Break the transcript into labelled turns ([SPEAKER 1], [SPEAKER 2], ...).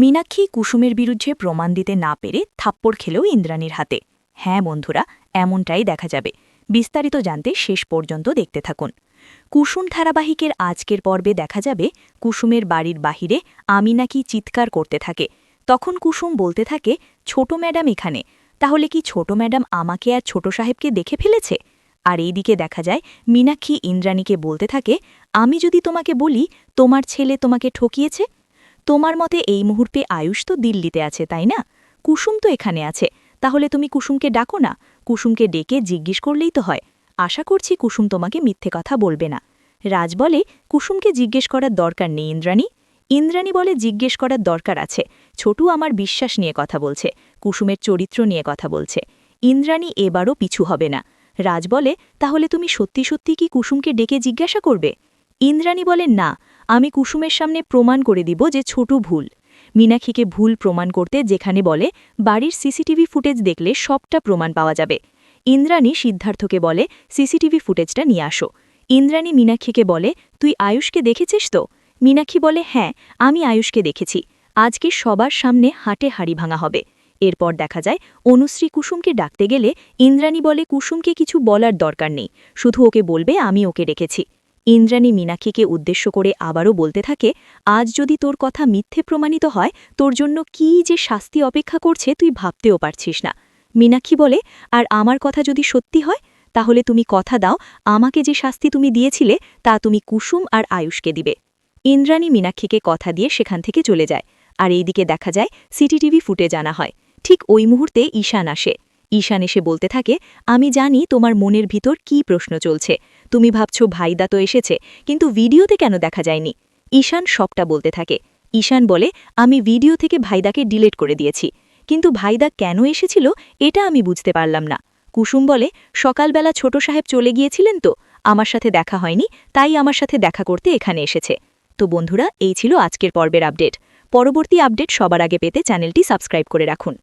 [SPEAKER 1] মীনাক্ষী কুসুমের বিরুদ্ধে প্রমাণ দিতে না পেরে থাপ্পড় খেলেও ইন্দ্রাণীর হাতে। হ্যাঁ বন্ধুরা, এমনটাই দেখা যাবে। বিস্তারিত জানতে শেষ পর্যন্ত দেখতে থাকুন। কুসুম ধারাবাহিকের আজকের পর্বে দেখা যাবে কুসুমের বাড়ির বাহিরে আমি নাকি চিৎকার করতে থাকে। তখন কুসুম বলতে থাকে, ছোট ম্যাডাম এখানে, তাহলে কি ছোট ম্যাডাম আমাকে আর ছোট সাহেবকে দেখে ফেলেছে? আর এইদিকে দেখা যায়, মীনাক্ষী ইন্দ্রাণীকে বলতে থাকে, আমি যদি তোমাকে বলি, তোমার ছেলে তোমাকে ঠকিয়েছে? তোমার মতে এই মুহূর্তে আয়ুষ তো দিল্লিতে আছে, তাই না? কুসুম তো এখানে আছে। তাহলে তুমি কুসুমকে ডাকো না। কুসুমকে ডেকে জিজ্ঞেস করলেই তো হয়। আশা করছি কুসুম তোমাকে মিথ্যে কথা বলবে না। রাজ বলে, কুসুমকে জিজ্ঞেস করার দরকার নেই, ইন্দ্রাণী। ইন্দ্রাণী বলে, জিজ্ঞেস করার দরকার আছে। ছোটু আমার বিশ্বাস নিয়ে কথা বলছে। কুসুমের চরিত্র নিয়ে কথা বলছে। ইন্দ্রাণী এবারও পিছু হবে না। রাজ বলে, তাহলে তুমি সত্যি সত্যি কি কুসুমকে ডেকে জিজ্ঞাসা করবে? ইন্দ্রাণী বলে, না। আমি কুসুমের সামনে প্রমাণ করে দিব যে ছোট ভুল। মীনাক্ষীকে ভুল প্রমাণ করতে যেখানে বলে, বাড়ির সিসিটিভি ফুটেজ দেখলে সবটা প্রমাণ পাওয়া যাবে। ইন্দ্রাণী সিদ্ধার্থকে বলে, সিসিটিভি ফুটেজটা নিয়ে আসো। ইন্দ্রাণী মীনাক্ষীকে বলে, তুই আয়ুষকে দেখেছিস তো? মীনাক্ষী বলে হ্যাঁ আমি আয়ুষকে দেখেছি। আজকে সবার সামনে হাটে হাড়ি ভাঙা হবে। এরপর দেখা যায়, অনুশ্রী কুসুমকে ডাকতে গেলে ইন্দ্রাণী বলে, কুসুমকে কিছু বলার দরকার নেই। শুধু ওকে বলবে, আমি ওকে ডেকেছি ইন্দ্রাণী মীনাক্ষীকে উদ্দেশ্য করে আবারও বলতে থাকে, আজ যদি তোর কথা মিথ্যে প্রমাণিত হয়, তোর জন্য কী যে শাস্তি অপেক্ষা করছে তুই ভাবতেও পারছিস না। মীনাক্ষী বলে, আর আমার কথা যদি সত্যি হয়, তাহলে তুমি কথা দাও, আমাকে যে শাস্তি তুমি দিয়েছিলে, তা তুমি কুসুম আর আয়ুষকে দিবে। ইন্দ্রাণী মীনাক্ষীকে কথা দিয়ে সেখান থেকে চলে যায়। আর এইদিকে দেখা যায় সিটিটিভি ফুটে জানা হয়। ঠিক ওই মুহূর্তে ঈশান আসে। ঈশান এসে বলতে থাকে, আমি জানি তোমার মনের ভিতর কি প্রশ্ন চলছে। তুমি ভাবছ ভাইদা তো এসেছে, কিন্তু ভিডিওতে কেন দেখা যায়নি? ঈশান সবটা বলতে থাকে। ঈশান বলে, আমি ভিডিও থেকে ভাইদাকে ডিলেট করে দিয়েছি, কিন্তু ভাইদা কেন এসেছিল এটা আমি বুঝতে পারলাম না। কুসুম বলে, সকালবেলা ছোট সাহেব চলে গিয়েছিলেন তো, আমার সাথে দেখা হয়নি, তাই আমার সাথে দেখা করতে এখানে এসেছে। তো বন্ধুরা, এই ছিল আজকের পর্বের আপডেট। পরবর্তী আপডেট সবার আগে পেতে চ্যানেলটি সাবস্ক্রাইব করে রাখুন।